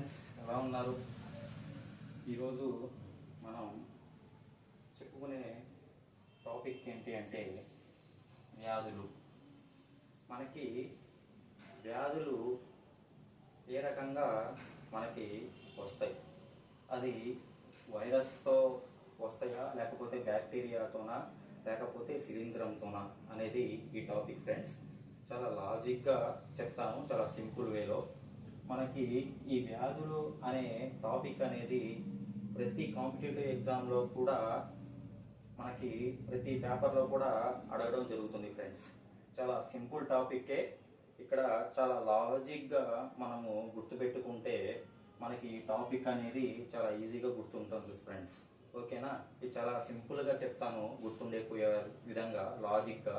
Friends ఎలా ఉన్నారు? ఈరోజు మనం చెప్పుకునే టాపిక్ ఏంటి అంటే వ్యాధులు. మనకి వ్యాధులు ఏ రకంగా మనకి వస్తాయి? అది వైరస్తో వస్తాయా? లేకపోతే బ్యాక్టీరియాతోనా? లేకపోతే శిలీంద్రంతోనా? అనేది ఈ టాపిక్ ఫ్రెండ్స్. చాలా లాజిక్గా చెప్తాను చాలా సింపుల్ వేలో. మనకి ఈ వ్యాధులు అనే టాపిక్ అనేది ప్రతి కాంపిటేటివ్ ఎగ్జామ్లో కూడా మనకి ప్రతి పేపర్లో కూడా అడగడం జరుగుతుంది ఫ్రెండ్స్ చాలా సింపుల్ టాపిక్కే ఇక్కడ చాలా లాజిక్గా మనము గుర్తుపెట్టుకుంటే మనకి ఈ టాపిక్ అనేది చాలా ఈజీగా గుర్తుంటుంది ఫ్రెండ్స్ ఓకేనా ఇది చాలా సింపుల్గా చెప్తాను. గుర్తుండే విధంగా లాజిక్గా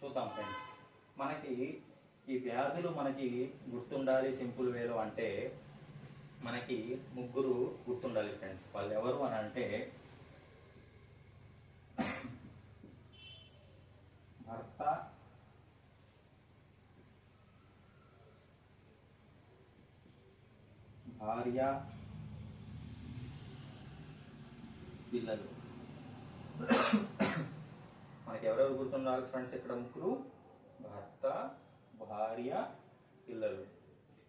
చూద్దాం ఫ్రెండ్స్ మనకి ఈ వ్యాధులు మనకి గుర్తుండాలి సింపుల్ వేలో అంటే మనకి ముగ్గురు గుర్తుండాలి ఫ్రెండ్స్. వాళ్ళు ఎవరు అని అంటే భర్త భార్య పిల్లలు. మనకి ఎవరెవరు గుర్తుండాలి ఫ్రెండ్స్ ఇక్కడ ముగ్గురు? భర్త భార్య పిల్లలు.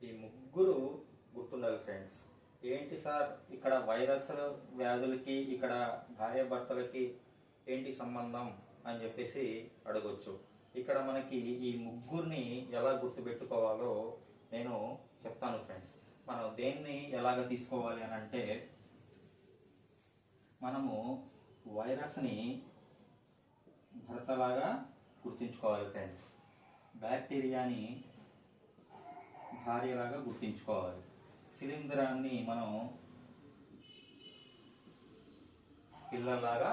ఈ ముగ్గురు గుర్తుండాలి ఫ్రెండ్స్. ఏంటి సార్ ఇక్కడ వైరస్ వ్యాధులకి ఇక్కడ భార్య భర్తలకి ఏంటి సంబంధం అని చెప్పేసి అడగొచ్చు. ఇక్కడ మనకి ఈ ముగ్గురిని ఎలా గుర్తుపెట్టుకోవాలో నేను చెప్తాను ఫ్రెండ్స్. మనం దేన్ని ఎలాగ తీసుకోవాలి అని అంటే మనము వైరస్ని భర్తలాగా గుర్తుంచుకోవాలి ఫ్రెండ్స్. బ్యాక్టీరియాని భార్యలాగా గుర్తుంచుకోవాలి. శిలీంధ్రాన్ని మనం పిల్లల్లాగా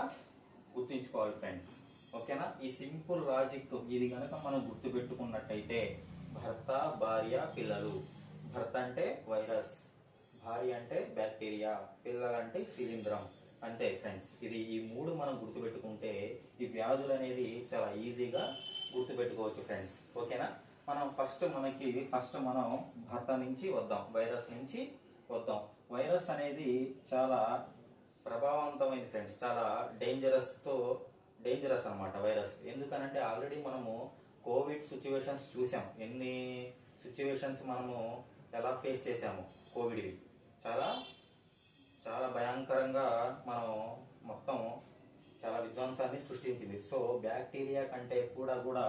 గుర్తుంచుకోవాలి ఫ్రెండ్స్. ఓకేనా? ఈ సింపుల్ లాజిక్ ఇది కనుక మనం గుర్తుపెట్టుకున్నట్టయితే భర్త భార్య పిల్లలు. భర్త అంటే వైరస్ భార్య అంటే బ్యాక్టీరియా పిల్లలంటే శిలీంధ్రం. అంతే ఫ్రెండ్స్. ఇది ఈ మూడు మనం గుర్తుపెట్టుకుంటే ఈ వ్యాధులు అనేది చాలా ఈజీగా గుర్తుపెట్టుకోవచ్చు ఫ్రెండ్స్ ఓకేనా మనం ఫస్ట్ మనకి ఫస్ట్ మనం భర్త నుంచి వద్దాం వైరస్ నుంచి వద్దాం. వైరస్ అనేది చాలా ప్రభావవంతమైంది ఫ్రెండ్స్ చాలా డేంజరస్తో డేంజరస్ అన్నమాట వైరస్ ఎందుకనంటే ఆల్రెడీ మనము కోవిడ్ సిచ్యువేషన్స్ చూసాం. ఎన్ని సిచ్యువేషన్స్ మనము ఎలా ఫేస్ చేసాము కోవిడ్వి చాలా చాలా భయంకరంగా మనం మొత్తం చాలా విధ్వంసాన్ని సృష్టించింది. సో బ్యాక్టీరియా కంటే కూడా కూడా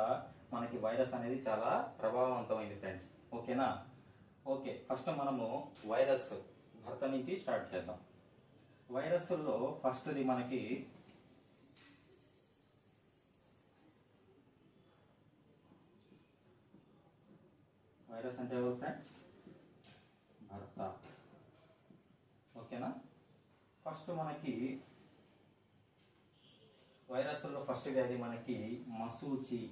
మనకి వైరస్ అనేది చాలా ప్రభావవంతమైంది ఫ్రెండ్స్. ఓకేనా? ఓకే ఫస్ట్ మనము వైరస్ భర్త నుంచి స్టార్ట్ చేద్దాం. వైరస్లో ఫస్ట్ది మనకి వైరస్ అంటే ఎవరు ఫ్రెండ్స్? భర్త. ఓకేనా? ఫస్ట్ మనకి వైరస్లో ఫస్ట్ వ్యాధి మనకి మసూచి.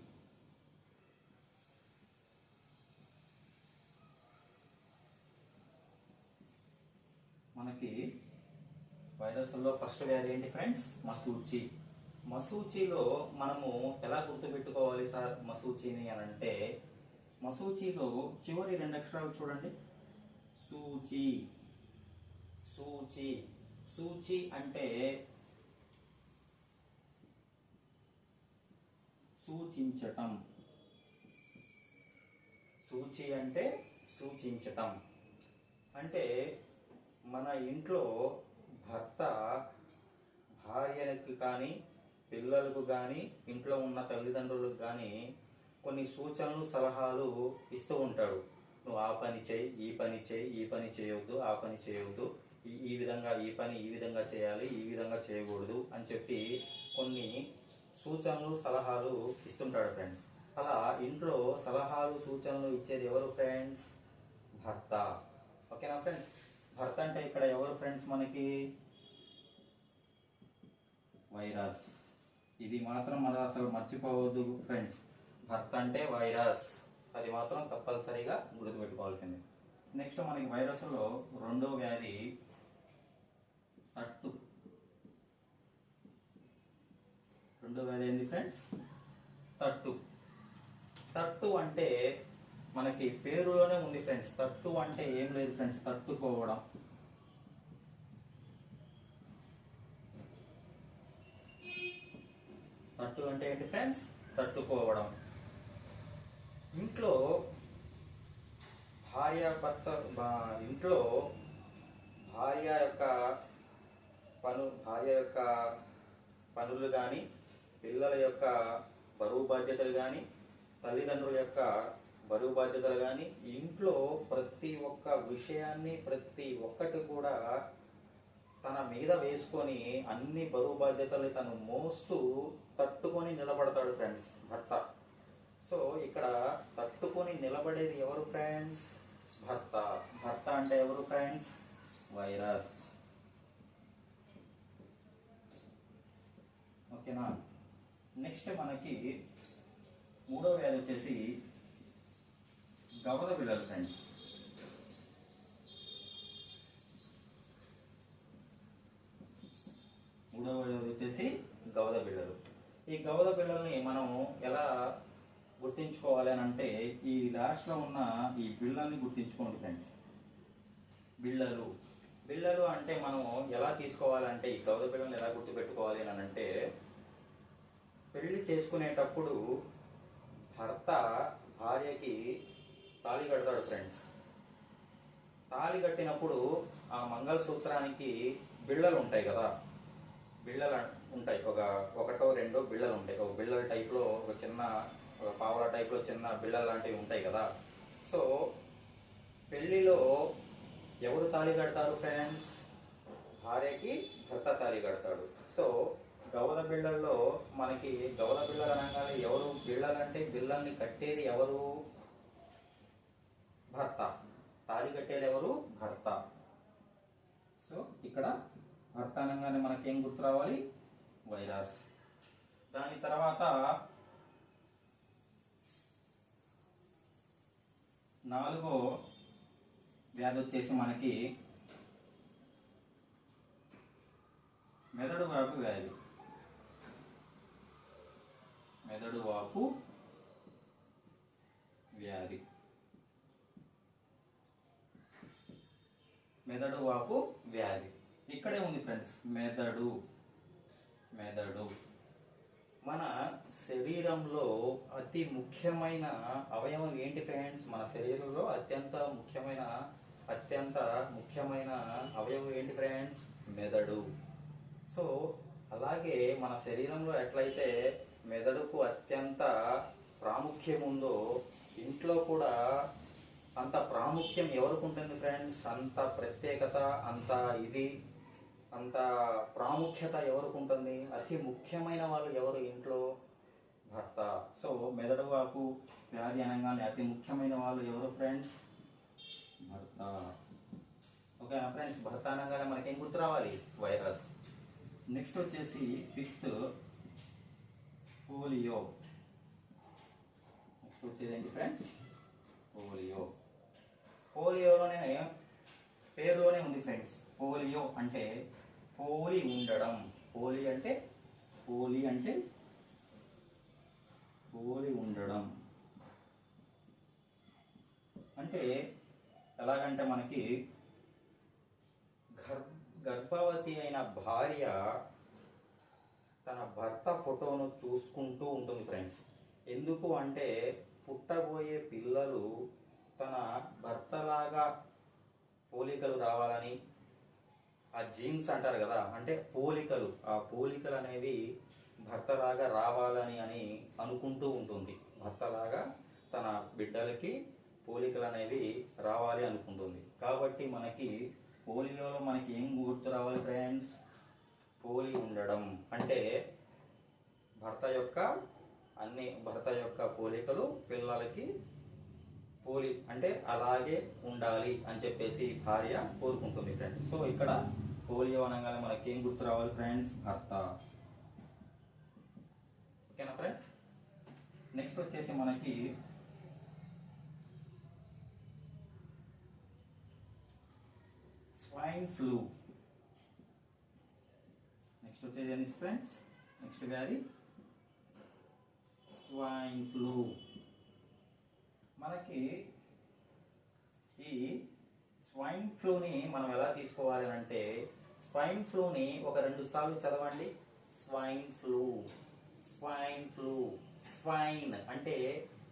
మనకి వైరస్లో ఫస్ట్ వ్యాధి ఏంటి ఫ్రెండ్స్ మసూచి. మసూచిలో మనము ఎలా గుర్తుపెట్టుకోవాలి సార్ మసూచిని అని అంటే మసూచిలో చివరి రెండు అక్షరాలు చూడండి. సూచి. సూచి. సూచి అంటే సూచించటం. సూచి అంటే సూచించటం. అంటే మన ఇంట్లో భర్త భార్యకు కానీ పిల్లలకు కానీ ఇంట్లో ఉన్న తల్లిదండ్రులకు కానీ కొన్ని సూచనలు సలహాలు ఇస్తూ ఉంటాడు. నువ్వు ఆ పని చేయి ఈ పని చేయి ఈ పని చేయొద్దు ఆ పని చేయొద్దు ఈ- ఈ విధంగా ఈ పని ఈ విధంగా చేయాలి ఈ విధంగా చేయకూడదు అని చెప్పి కొన్ని సూచనలు సలహాలు ఇస్తుంటాడు ఫ్రెండ్స్ అలా ఇంట్లో సలహాలు సూచనలు ఇచ్చేది ఎవరు ఫ్రెండ్స్ భర్త. ఓకేనా ఫ్రెండ్స్ భర్త అంటే ఇక్కడ ఎవరు ఫ్రెండ్స్ మనకి? వైరస్. ఇది మాత్రం మనం అసలు మర్చిపోవద్దు ఫ్రెండ్స్ భర్త అంటే వైరస్. అది మాత్రం తప్పనిసరిగా గుర్తుపెట్టుకోవాల్సింది. నెక్స్ట్ మనకి వైరస్లో రెండో వ్యాధి తట్టు. రెండో వ్యాధి ఏంది ఫ్రెండ్స్? తట్టు. తట్టు అంటే మనకి పేరులోనే ఉంది ఫ్రెండ్స్. తట్టు అంటే ఏం లేదు ఫ్రెండ్స్. తట్టుకోవడం. తట్టు అంటే ఏంటి ఫ్రెండ్స్? తట్టుకోవడం. ఇంట్లో భార్య భర్త బా- ఇంట్లో భార్య యొక్క పను భార్య యొక్క పనులు కానీ పిల్లల యొక్క బరువు బాధ్యతలు కానీ తల్లిదండ్రుల యొక్క బరువు బాధ్యతలు కానీ ఇంట్లో ప్రతి ఒక్క విషయాన్ని ప్రతి ఒక్కటి కూడా తన మీద వేసుకొని అన్ని బరువు బాధ్యతల్ని తను మోస్తూ తట్టుకొని నిలబడతాడు ఫ్రెండ్స్ భర్త. సో ఇక్కడ తట్టుకొని నిలబడేది ఎవరు ఫ్రెండ్స్? భర్త. భర్త అంటే ఎవరు ఫ్రెండ్స్? వైరస్. ఓకేనా? నెక్స్ట్ మనకి మూడో వ్యాధి వచ్చేసి గవద బిళ్ళలు ఫ్రెండ్స్. మూడవ వ్యాధి వచ్చేసి గవద బిళ్ళలు ఈ గవద బిళ్ళల్ని మనం ఎలా గుర్తించుకోవాలి అని అంటే ఈ లాస్ట్లో ఉన్న ఈ బిళ్ళల్ని గుర్తించుకోండి ఫ్రెండ్స్. బిళ్ళలు. బిళ్ళలు అంటే మనం ఎలా తీసుకోవాలంటే ఈ గవద బిళ్ళలను ఎలా గుర్తుపెట్టుకోవాలి అని అంటే పెళ్ళి చేసుకునేటప్పుడు భర్త భార్యకి తాళి కడతాడు ఫ్రెండ్స్ తాళి కట్టినప్పుడు ఆ మంగళసూత్రానికి బిళ్ళలు ఉంటాయి కదా. బిళ్ళలు ఉంటాయి. ఒక ఒకటో రెండో బిళ్ళలు ఉంటాయి ఒక బిళ్ళల టైప్లో ఒక చిన్న ఒక పావుల టైప్లో చిన్న బిళ్ళలు లాంటివి ఉంటాయి కదా. సో పెళ్ళిలో ఎవరు తాళి కడతారు ఫ్రెండ్స్ భార్యకి భర్త తాళి కడతాడు. సో గౌల బిళ్ళల్లో మనకి గౌల బిళ్ళలు అనగానే ఎవరు బిళ్ళలంటే బిళ్ళల్ని కట్టేది ఎవరు? భర్త. తాళి కట్టేది ఎవరు? భర్త. సో ఇక్కడ భర్త అనగానే మనకేం గుర్తు రావాలి? వైరస్. దాని తర్వాత నాలుగో వ్యాధి వచ్చేసి మనకి మెదడు వరకు వ్యాధి. మెదడు వాపు వ్యాధి. మెదడు వాపు వ్యాధి. ఇక్కడే ఉంది ఫ్రెండ్స్ మెదడు. మెదడు. మన శరీరంలో అతి ముఖ్యమైన అవయవం ఏంటి ఫ్రెండ్స్? మన శరీరంలో అత్యంత ముఖ్యమైన అత్యంత ముఖ్యమైన అవయవం ఏంటి ఫ్రెండ్స్? మెదడు. సో అలాగే మన శరీరంలో ఎట్లయితే మెదడుకు అత్యంత ప్రాముఖ్యం ఉందో ఇంట్లో కూడా అంత ప్రాముఖ్యం ఎవరికి ఉంటుంది ఫ్రెండ్స్? అంత ప్రత్యేకత అంత ఇది అంత ప్రాముఖ్యత ఎవరికి ఉంటుంది అతి ముఖ్యమైన వాళ్ళు ఎవరు ఇంట్లో? భర్త. సో మెదడు వాపు వ్యాధి అనగానే అతి ముఖ్యమైన వాళ్ళు ఎవరు ఫ్రెండ్స్? భర్త. ఓకేనా ఫ్రెండ్స్? భర్త అనగానే మనకేం గుర్తు రావాలి వైరస్. నెక్స్ట్ వచ్చేసి ఫిఫ్త్ పోలియో నెక్స్ట్ వచ్చేదేంటి ఫ్రెండ్స్ పోలియో పోలియోలోనే పేరులోనే ఉంది ఫ్రెండ్స్ పోలియో అంటే పోలి ఉండడం. పోలి అంటే పోలి అంటే పోలి ఉండడం. అంటే ఎలాగంటే మనకి గర్భ గర్భవతి అయిన భార్య తన భర్త ఫోటోను చూసుకుంటూ ఉంటుంది ఫ్రెండ్స్. ఎందుకు అంటే పుట్టబోయే పిల్లలు తన భర్తలాగా పోలికలు రావాలని ఆ జీన్స్ అంటారు కదా అంటే పోలికలు ఆ పోలికలు అనేవి భర్తలాగా రావాలని అని అనుకుంటూ ఉంటుంది. భర్తలాగా తన బిడ్డలకి పోలికలు అనేవి రావాలి అనుకుంటుంది. కాబట్టి మనకి పోలియోలో మనకి ఏం గుర్తు రావాలి ఫ్రెండ్స్? పోలి ఉండడం అంటే భర్త యొక్క అన్ని భర్త యొక్క పోలికలు పిల్లలకి పోలి అంటే అలాగే ఉండాలి అని చెప్పేసి భార్య కోరుకుంటుంది ఫ్రెండ్స్ సో ఇక్కడ పోలి అనగానే మనకి ఏం గుర్తు రావాలి ఫ్రెండ్స్ భర్త ఓకేనా ఫ్రెండ్స్ నెక్స్ట్ వచ్చేసి మనకి స్వైన్ ఫ్లూ నెక్స్ట్ వచ్చేది ఫ్రెండ్స్ నెక్స్ట్ వ్యాధి స్వైన్ ఫ్లూ మనకి ఈ స్వైన్ ఫ్లూని మనం ఎలా తీసుకోవాలి అంటే స్వైన్ ఫ్లూని ఒక రెండు సార్లు చదవండి. Swine flu swine flu swine అంటే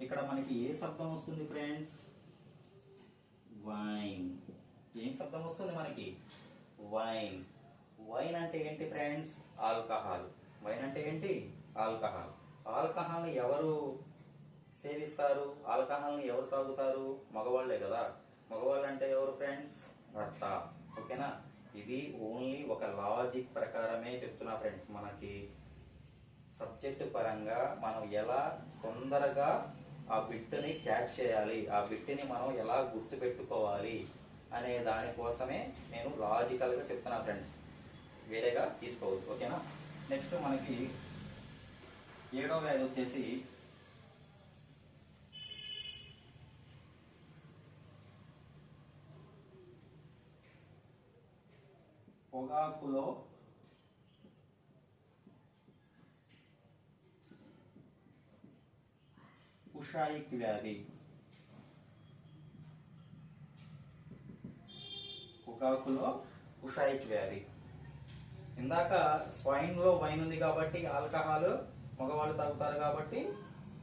ఇక్కడ మనకి ఏ శబ్దం వస్తుంది ఫ్రెండ్స్ వైన్ ఏం శబ్దం వస్తుంది మనకి? వైన్ వైన్ అంటే ఏంటి ఫ్రెండ్స్ ఆల్కహాల్ వైన్ అంటే ఏంటి? ఆల్కహాల్ ఆల్కహాల్ని ఎవరు సేవిస్తారు? ఆల్కహాల్ని ఎవరు తాగుతారు? మగవాళ్ళే కదా. మగవాళ్ళు అంటే ఎవరు ఫ్రెండ్స్ భర్త. ఓకేనా? ఇది ఓన్లీ ఒక లాజిక్ ప్రకారమే చెప్తున్నా ఫ్రెండ్స్ మనకి సబ్జెక్ట్ పరంగా మనం ఎలా తొందరగా ఆ బిట్టుని క్యాచ్ చేయాలి? ఆ బిట్టుని మనం ఎలా గుర్తు పెట్టుకోవాలి అనే దానికోసమే నేను లాజికల్గా చెప్తున్నా ఫ్రెండ్స్ వేరేగా తీసుకోవద్దు. ఓకేనా? నెక్స్ట్ మనకి ఏడో వ్యాధి వచ్చేసి పొగాకులో ఉషాయిక్ వ్యాధి. పొగాకులో ఉషాయిక్ వ్యాధి. ఇందాక స్వైన్లో వైన్ ఉంది కాబట్టి ఆల్కహాల్ మగవాళ్ళు తాగుతారు కాబట్టి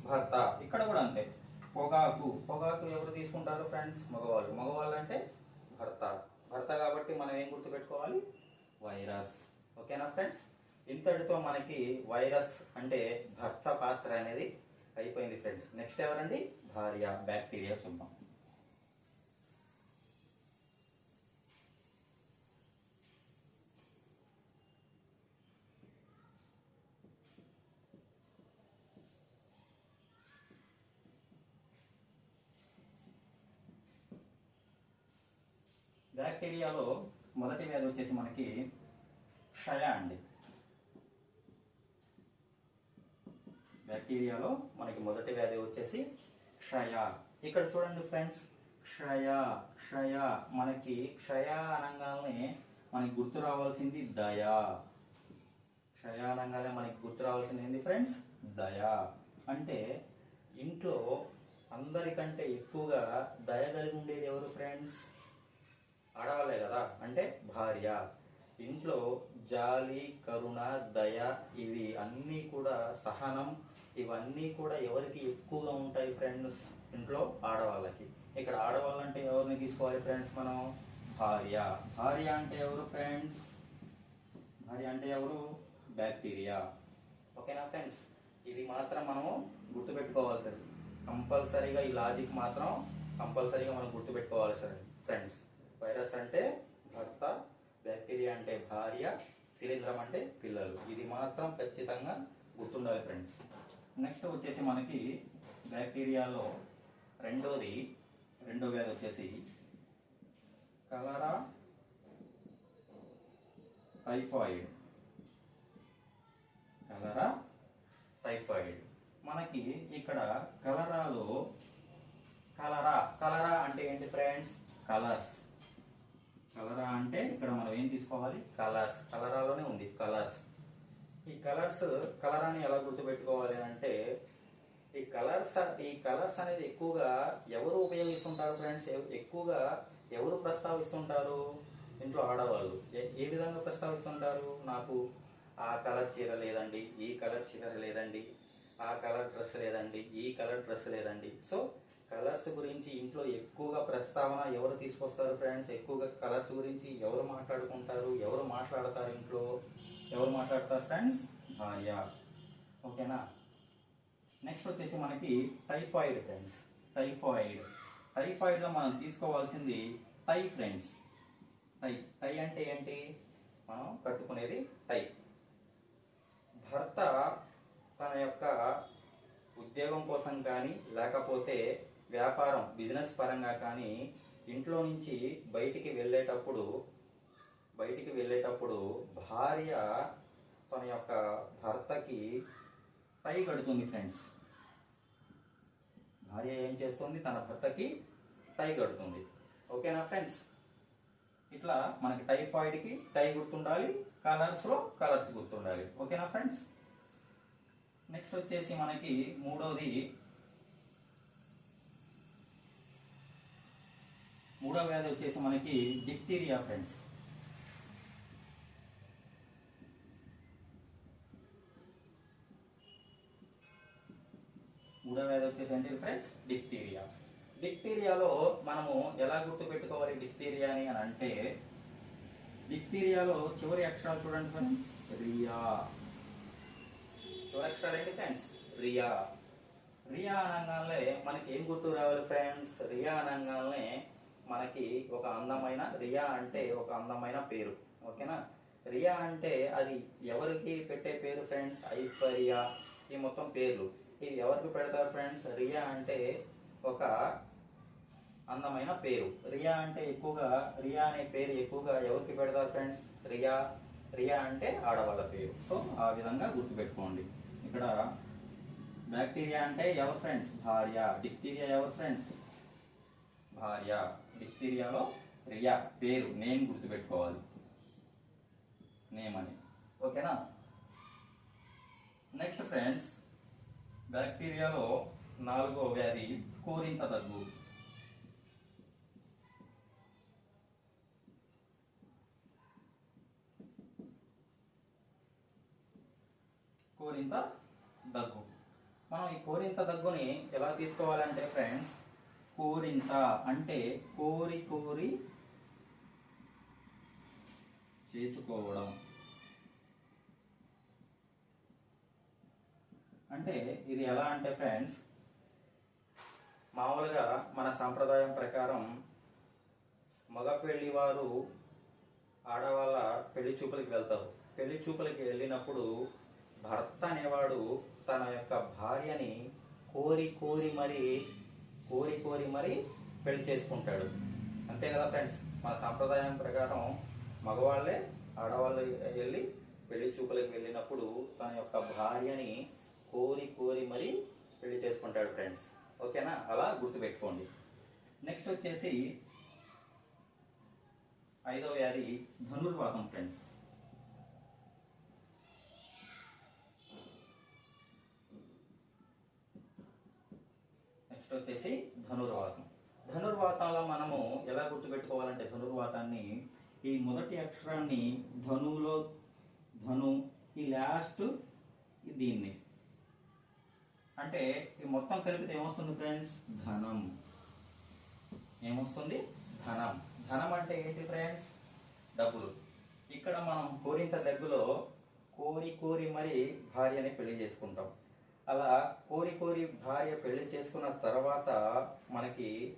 భర్త. ఇక్కడ కూడా అంతే. పొగాకు. పొగాకు ఎవరు తీసుకుంటారు ఫ్రెండ్స్ మగవాళ్ళు. మగవాళ్ళు అంటే భర్త. భర్త కాబట్టి మనం ఏం గుర్తుపెట్టుకోవాలి? వైరస్. ఓకేనా ఫ్రెండ్స్ ఇంతటితో మనకి వైరస్ అంటే భర్త పాత్ర అనేది అయిపోయింది ఫ్రెండ్స్ నెక్స్ట్ ఎవరండి? భార్య. బ్యాక్టీరియా చూద్దాం. బ్యాక్టీరియాలో మొదటి వ్యాధి వచ్చేసి మనకి క్షయ అండి. బ్యాక్టీరియాలో మనకి మొదటి వ్యాధి వచ్చేసి క్షయ. ఇక్కడ చూడండి ఫ్రెండ్స్ క్షయ క్షయ. మనకి క్షయ అనగానే మనకి గుర్తు రావాల్సింది దయ. క్షయ అనగానే మనకి గుర్తు రావాల్సింది ఏంది ఫ్రెండ్స్? దయ. అంటే ఇంట్లో అందరికంటే ఎక్కువగా దయ కలిగి ఉండేది ఎవరు ఫ్రెండ్స్? ఆడవాళ్ళే కదా? అంటే భార్య. ఇంట్లో జాలి కరుణ దయ ఇవి అన్నీ కూడా సహనం. ఇవన్నీ కూడా ఎవరికి ఎక్కువగా ఉంటాయి ఫ్రెండ్స్ ఇంట్లో ఆడవాళ్ళకి. ఇక్కడ ఆడవాళ్ళంటే ఎవరిని తీసుకోవాలి ఫ్రెండ్స్ మనం? భార్య. భార్య అంటే ఎవరు ఫ్రెండ్స్ భార్య అంటే ఎవరు? బ్యాక్టీరియా ఓకేనా ఫ్రెండ్స్ ఇది మాత్రం మనము సార్ కంపల్సరీగా ఈ లాజిక్ మాత్రం కంపల్సరీగా మనం గుర్తుపెట్టుకోవాలి సార్ ఫ్రెండ్స్ వైరస్ అంటే భర్త బ్యాక్టీరియా అంటే భార్య శిలీంధ్రం అంటే పిల్లలు. ఇది మాత్రం ఖచ్చితంగా గుర్తుండాలి ఫ్రెండ్స్ నెక్స్ట్ వచ్చేసి మనకి బ్యాక్టీరియాలో రెండోది రెండో వ్యాధి వచ్చేసి కలరా టైఫాయిడ్. కలరా టైఫాయిడ్. మనకి ఇక్కడ కలరాలో కలరా కలరా అంటే ఏంటి ఫ్రెండ్స్ కలర్స్ కలరా అంటే ఇక్కడ మనం ఏం తీసుకోవాలి? కలర్స్. కలరాలోనే ఉంది. కలర్స్. ఈ కలర్స్ కలరాని ఎలా గుర్తుపెట్టుకోవాలి అంటే ఈ కలర్స్ ఈ కలర్స్ అనేది ఎక్కువగా ఎవరు ఉపయోగిస్తుంటారు ఫ్రెండ్స్? ఎక్కువగా ఎవరు ప్రస్తావిస్తుంటారు? ఇంట్లో ఆడవాళ్ళు. ఏ ఏ విధంగా ప్రస్తావిస్తుంటారు? నాకు ఆ కలర్ చీర లేదండి ఈ కలర్ చీర లేదండి ఆ కలర్ డ్రెస్ లేదండి ఈ కలర్ డ్రెస్ లేదండి. సో కలర్స్ గురించి ఇంట్లో ఎక్కువగా ప్రస్తావన ఎవరు తీసుకొస్తారు ఫ్రెండ్స్ ఎక్కువగా కలర్స్ గురించి ఎవరు మాట్లాడుకుంటారు? ఎవరు మాట్లాడతారు ఇంట్లో? ఎవరు మాట్లాడతారు ఫ్రెండ్స్ భార్య. ఓకేనా? నెక్స్ట్ వచ్చేసి మనకి టైఫాయిడ్ ఫ్రెండ్స్ టైఫాయిడ్ టైఫాయిడ్లో మనం తీసుకోవాల్సింది టై ఫ్రెండ్స్ టై టై అంటే ఏంటి? మనం కట్టుకునేది టై భర్త తన యొక్క ఉద్యోగం కోసం కానీ లేకపోతే వ్యాపారం బిజినెస్ పరంగా కానీ ఇంట్లో నుంచి బయటికి వెళ్ళేటప్పుడు బయటికి వెళ్ళేటప్పుడు భార్య తన యొక్క భర్తకి టై కడుతుంది ఫ్రెండ్స్ భార్య ఏం చేస్తుంది? తన భర్తకి టై కడుతుంది. ఓకేనా ఫ్రెండ్స్ ఇట్లా మనకి టైఫాయిడ్కి టై గుర్తుండాలి కలర్స్లో కలర్స్ గుర్తుండాలి. ఓకేనా ఫ్రెండ్స్ నెక్స్ట్ వచ్చేసి మనకి మూడోది మూడో వ్యాధి వచ్చేసి మనకి డిఫ్తీరియా ఫ్రెండ్స్ మూడో వ్యాధి వచ్చేసి ఏంటి ఫ్రెండ్స్ డిఫ్తీరియా డిఫ్తీరియాలో మనము ఎలా గుర్తుపెట్టుకోవాలి డిఫ్టీరియాని అని అంటే డిఫ్తీరియాలో చివరి అక్షరాలు చూడండి ఫ్రెండ్స్ రియా. చివరి అక్షరాలు ఏంటి ఫ్రెండ్స్ రియా. రియా అనగానే మనకి ఏం గుర్తు రావాలి ఫ్రెండ్స్ రియా అనగానే మనకి ఒక అందమైన రియా అంటే ఒక అందమైన పేరు. ఓకేనా? రియా అంటే అది ఎవరికి పెట్టే పేరు ఫ్రెండ్స్? ఐశ్వర్య. ఈ మొత్తం పేర్లు. ఇది ఎవరికి పెడతారు ఫ్రెండ్స్? రియా అంటే ఒక అందమైన పేరు. రియా అంటే ఎక్కువగా రియా అనే పేరు ఎక్కువగా ఎవరికి పెడతారు ఫ్రెండ్స్? రియా. రియా అంటే ఆడవాళ్ళ పేరు. సో ఆ విధంగా గుర్తుపెట్టుకోండి. ఇక్కడ బ్యాక్టీరియా అంటే ఎవరు ఫ్రెండ్స్? భార్య. డిఫ్టీరియా ఎవరు ఫ్రెండ్స్? భార్య. డిఫ్టీరియాలో రియా పేరు నేమ్ గుర్తుపెట్టుకోవాలి. నేమ్ అని ఓకేనా? నెక్స్ట్ ఫ్రెండ్స్ బ్యాక్టీరియాలో నాలుగో వ్యాధి కోరింత దగ్గు కోరింత దగ్గు మనం ఈ కోరింత దగ్గుని ఎలా తీసుకోవాలంటే ఫ్రెండ్స్ కోరింత అంటే కోరి కోరి చేసుకోవడం. అంటే ఇది ఎలా అంటే ఫ్రెండ్స్ మామూలుగా మన సాంప్రదాయం ప్రకారం మగ పెళ్ళి వారు ఆడవాళ్ళ పెళ్ళి చూపులకి వెళ్తారు. పెళ్ళి చూపులకి వెళ్ళినప్పుడు భర్త అనేవాడు తన యొక్క భార్యని కోరి కోరి మరి కోరి కోరి మరి పెళ్ళి చేసుకుంటాడు. అంతే కదా ఫ్రెండ్స్? మన సాంప్రదాయం ప్రకారం మగవాళ్ళే ఆడవాళ్ళు వెళ్ళి పెళ్ళి చూపులకు వెళ్ళినప్పుడు తన యొక్క భార్యని కోరి కోరి మరి పెళ్ళి చేసుకుంటాడు ఫ్రెండ్స్. ఓకేనా? అలా గుర్తుపెట్టుకోండి. నెక్స్ట్ వచ్చేసి ఐదో వ్యాధి ధనుర్వాతం ఫ్రెండ్స్. నెక్స్ట్ వచ్చేసి ధనుర్వాతం. ధనుర్వాతంలో మనము ఎలా గుర్తుపెట్టుకోవాలంటే ధనుర్వాతాన్ని ఈ మొదటి అక్షరాన్ని ధనులో ధను ఈ లాస్ట్ దీన్ని. అంటే ఈ మొత్తం కలిపితే ఏమొస్తుంది ఫ్రెండ్స్ ధనం. ఏమొస్తుంది? ధనం. ధనం అంటే ఏంటి ఫ్రెండ్స్ డబ్బులు. ఇక్కడ మనం కోరింత దగ్గులో కోరి కోరి మరి భార్యని పెళ్ళి చేసుకుంటాం. అలా కోరి కోరి భార్య పెళ్ళి చేసుకున్న తర్వాత మనకి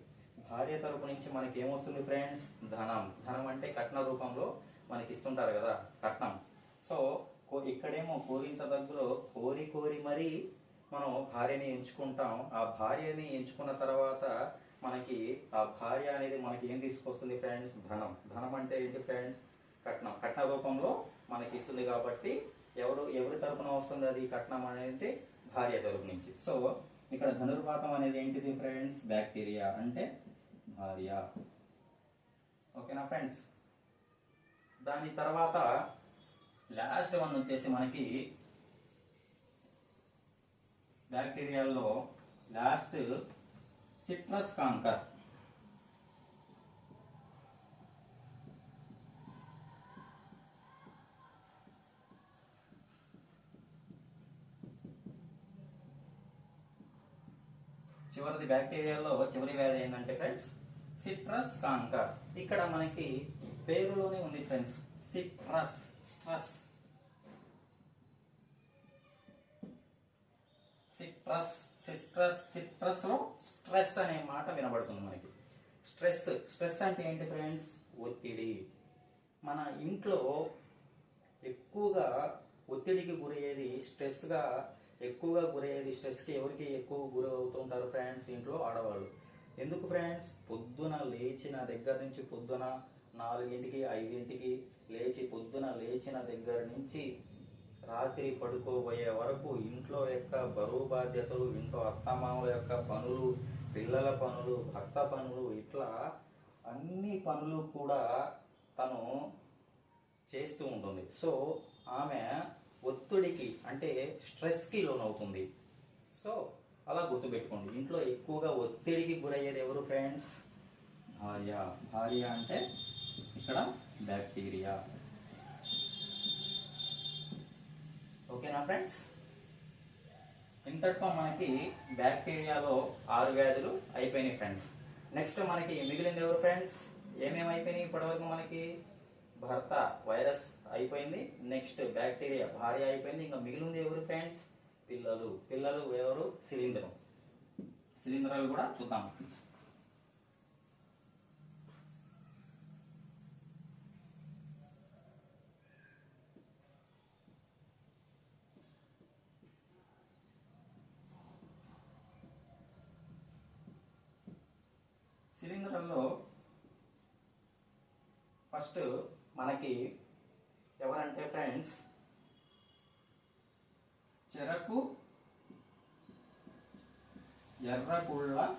భార్య తరపు నుంచి మనకి ఏమొస్తుంది ఫ్రెండ్స్ ధనం. ధనం అంటే కట్న రూపంలో మనకి ఇస్తుంటారు కదా కట్నం. సో ఇక్కడేమో కోరింత దగ్గరలో కోరి కోరి మరి మనం భార్యని ఎంచుకుంటాం. ఆ భార్యని ఎంచుకున్న తర్వాత మనకి ఆ భార్య అనేది మనకి ఏం తీసుకొస్తుంది ఫ్రెండ్స్ ధనం. ధనం అంటే ఏంటి ఫ్రెండ్స్ కట్నం. కట్న రూపంలో మనకి ఇస్తుంది కాబట్టి ఎవరు ఎవరి తరపున వస్తుంది అది కట్నం అనేది? భార్య తరపు నుంచి. సో ఇక్కడ ధనుర్వాతం అనేది ఏంటిది ఫ్రెండ్స్ బ్యాక్టీరియా అంటే భార్య. ఓకేనా ఫ్రెండ్స్ దాని తర్వాత లాస్ట్ వన్ వచ్చేసి మనకి బ్యాక్టీరియాల్లో లాస్ట్ సిట్రస్ కాంకర్ చివరిది బ్యాక్టీరియాలో చివరి వ్యాధి ఏంటంటే ఫ్రెండ్స్ సిట్రస్ కాంకర్ ఇక్కడ మనకి పేరులోనే ఉంది ఫ్రెండ్స్ సిట్రస్ స్ట్రస్. సిట్రస్ సిట్రస్ సిట్రస్లో స్ట్రెస్ అనే మాట వినబడుతుంది మనకి. స్ట్రెస్ స్ట్రెస్ అంటే ఏంటి ఫ్రెండ్స్? ఒత్తిడి. మన ఇంట్లో ఎక్కువగా ఒత్తిడికి గురయ్యేది స్ట్రెస్గా ఎక్కువగా గురయ్యేది స్ట్రెస్కి ఎవరికి ఎక్కువ గురి అవుతుంటారు ఫ్రెండ్స్ ఇంట్లో ఆడవాళ్ళు. ఎందుకు ఫ్రెండ్స్? పొద్దున లేచిన దగ్గర నుంచి పొద్దున నాలుగింటికి ఐదింటికి లేచి పొద్దున లేచిన దగ్గర నుంచి రాత్రి పడుకోబోయే వరకు ఇంట్లో యొక్క బరువు బాధ్యతలు ఇంట్లో అత్తమామల యొక్క పనులు పిల్లల పనులు భర్త పనులు ఇట్లా అన్ని పనులు కూడా తను చేస్తూ ఉంటుంది. సో ఆమె ఒత్తిడికి అంటే స్ట్రెస్కి లోనవుతుంది. సో అలా గుర్తుపెట్టుకోండి. ఇంట్లో ఎక్కువగా ఒత్తిడికి గురయ్యేది ఎవరు ఫ్రెండ్స్? భార్య. భార్య అంటే ఇక్కడ బ్యాక్టీరియా. ఓకేనా ఫ్రెండ్స్? ఇంతటితో మనకి బ్యాక్టీరియాలో ఆరు వ్యాధులు అయిపోయినాయి ఫ్రెండ్స్. నెక్స్ట్ మనకి మిగిలింది ఎవరు ఫ్రెండ్స్? ఏమేమి అయిపోయినాయి ఇప్పటివరకు మనకి? భర్త వైరస్ అయిపోయింది నెక్స్ట్ బ్యాక్టీరియా భార్య అయిపోయింది ఇంకా మిగిలింది ఎవరు ఫ్రెండ్స్ పిల్లలు. పిల్లలు ఎవరు? శిలీంధ్రం శిలీంధ్రాలు కూడా చూద్దాం శిలీంధ్రంలో ఫస్ట్ మనకి ఎవరంటే ఫ్రెండ్స్? చెరకు ఎర్రగుళ్ళ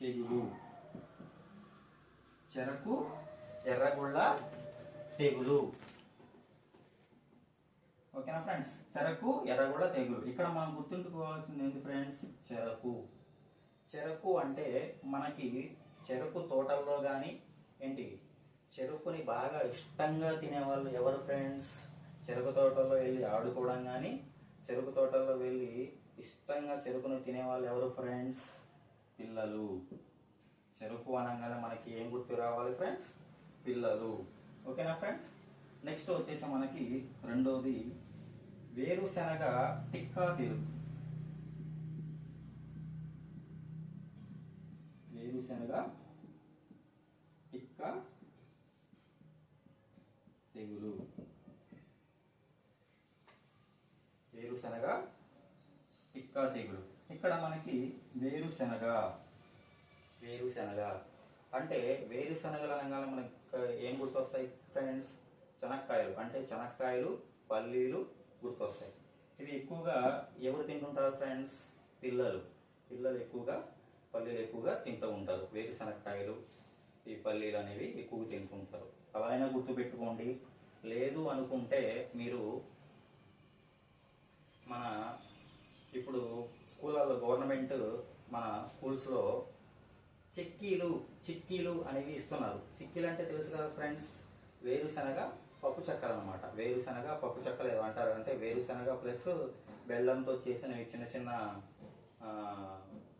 తెగులు. చెరకు ఎర్రగుళ్ళ తెగులు. ఓకేనా ఫ్రెండ్స్? చెరకు ఎర్రగుళ్ళ తెగులు. ఇక్కడ మనం గుర్తుంచుకోవాల్సింది ఏంటి ఫ్రెండ్స్? చెరకు. చెరకు అంటే మనకి చెరకు తోటల్లో కానీ ఏంటి? చెరుకుని బాగా ఇష్టంగా తినేవాళ్ళు ఎవరు ఫ్రెండ్స్ చెరుకు తోటల్లో వెళ్ళి ఆడుకోవడం కానీ చెరుకు తోటల్లో వెళ్ళి ఇష్టంగా చెరుకును తినేవాళ్ళు ఎవరు ఫ్రెండ్స్ పిల్లలు. చెరుకు అనగానే మనకి ఏం గుర్తు రావాలి ఫ్రెండ్స్ పిల్లలు. ఓకేనా ఫ్రెండ్స్ నెక్స్ట్ వచ్చేసి మనకి రెండోది వేరుశనగ టిక్కా తీరు. వేరుశనగ పిక్క తెగులు. వేరుశనగ పిక్క తెగులు. ఇక్కడ మనకి వేరుశనగ. వేరుశనగ. అంటే వేరుశనగలు అనగానే మనకి ఏం గుర్తొస్తాయి ఫ్రెండ్స్? చెనక్కాయలు. అంటే చెనక్కాయలు పల్లీలు గుర్తొస్తాయి. ఇవి ఎక్కువగా ఎవరు తింటుంటారు ఫ్రెండ్స్? పిల్లలు. పిల్లలు ఎక్కువగా పల్లీలు ఎక్కువగా తింటూ ఉంటారు. వేరుశనక్కాయలు ఈ పల్లీలు అనేవి ఎక్కువగా తింటుంటారు అలా అయినా గుర్తుపెట్టుకోండి లేదు అనుకుంటే మీరు మన ఇప్పుడు స్కూళ్ళలో గవర్నమెంట్ మన స్కూల్స్లో చిక్కీలు చిక్కీలు అనేవి ఇస్తున్నారు. చిక్కీలు అంటే తెలుసు కదా ఫ్రెండ్స్? వేరుశనగ పప్పు చెక్కలు అనమాట వేరుశనగ పప్పు చెక్కలు ఏమంటారు అంటే వేరుశనగ ప్లస్ బెల్లంతో చేసిన చిన్న చిన్న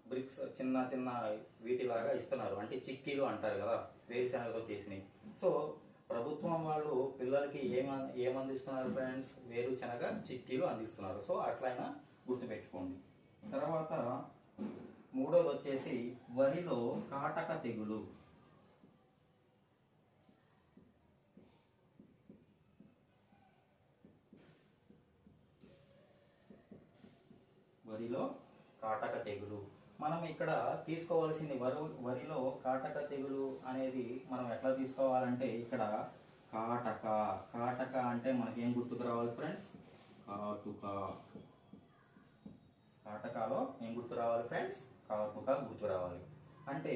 బ్రిక్స్ చిన్న చిన్న వీటిలాగా ఇస్తున్నారు. అంటే చిక్కీలు అంటారు కదా వేరుశనగతో చేసినవి. సో ప్రభుత్వం వాళ్ళు పిల్లలకి ఏమ ఏమందిస్తున్నారు ఫ్రెండ్స్? వేరుశనగ చిక్కీలు అందిస్తున్నారు. సో అట్లయినా గుర్తుపెట్టుకోండి. తర్వాత మూడోది వచ్చేసి వరిలో కాటక తెగులు. వరిలో కాటక తెగులు. మనం ఇక్కడ తీసుకోవాల్సింది వరి వరిలో కాటక తెగులు అనేది మనం ఎట్లా తీసుకోవాలంటే ఇక్కడ కాటక కాటక అంటే మనకి ఏం గుర్తుకు రావాలి ఫ్రెండ్స్? కాటుక. కాటకాలో ఏం గుర్తు రావాలి ఫ్రెండ్స్? కాటుక గుర్తు రావాలి. అంటే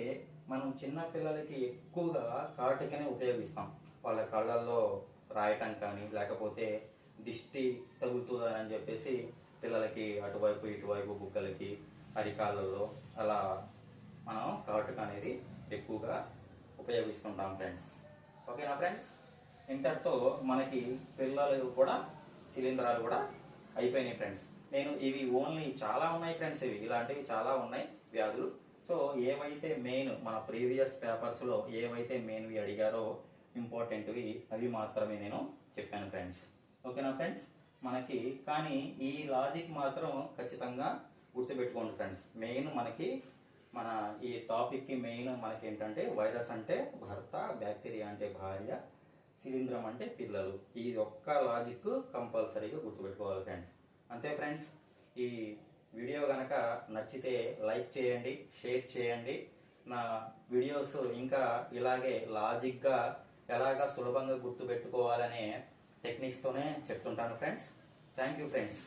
మనం చిన్న పిల్లలకి ఎక్కువగా కాటుకనే ఉపయోగిస్తాం. వాళ్ళ కళ్ళల్లో రాయటం కానీ లేకపోతే దిష్టి తగులుతుందని చెప్పేసి పిల్లలకి అటువైపు ఇటువైపు బుగ్గలకి అరికాళ్ళలో అలా మనం కాటుక అనేది ఎక్కువగా ఉపయోగిస్తుంటాం ఫ్రెండ్స్ ఓకేనా ఫ్రెండ్స్ ఇంతటితో మనకి పిల్లలు కూడా శిలీంధ్రాలు కూడా అయిపోయినాయి ఫ్రెండ్స్ నేను ఇవి ఓన్లీ చాలా ఉన్నాయి ఫ్రెండ్స్ ఇవి. ఇలాంటివి చాలా ఉన్నాయి వ్యాధులు. సో ఏవైతే మెయిన్ మన ప్రీవియస్ పేపర్స్లో ఏవైతే మెయిన్వి అడిగారో ఇంపార్టెంట్వి అవి మాత్రమే నేను చెప్పాను ఫ్రెండ్స్ ఓకేనా ఫ్రెండ్స్ మనకి కానీ ఈ లాజిక్ మాత్రం ఖచ్చితంగా గుర్తుపెట్టుకోండి ఫ్రెండ్స్. మెయిన్ మనకి మన ఈ టాపిక్కి మెయిన్ మనకి ఏంటంటే వైరస్ అంటే భర్త బ్యాక్టీరియా అంటే భార్య శిలీంధ్రం అంటే పిల్లలు. ఈ ఒక్క లాజిక్ కంపల్సరీగా గుర్తుపెట్టుకోవాలి ఫ్రెండ్స్. అంతే ఫ్రెండ్స్. ఈ వీడియో కనుక నచ్చితే లైక్ చేయండి షేర్ చేయండి. నా వీడియోస్ ఇంకా ఇలాగే లాజిక్గా ఎలాగా సులభంగా గుర్తుపెట్టుకోవాలనే టెక్నిక్స్తోనే చెప్తుంటాను ఫ్రెండ్స్. Thank you friends.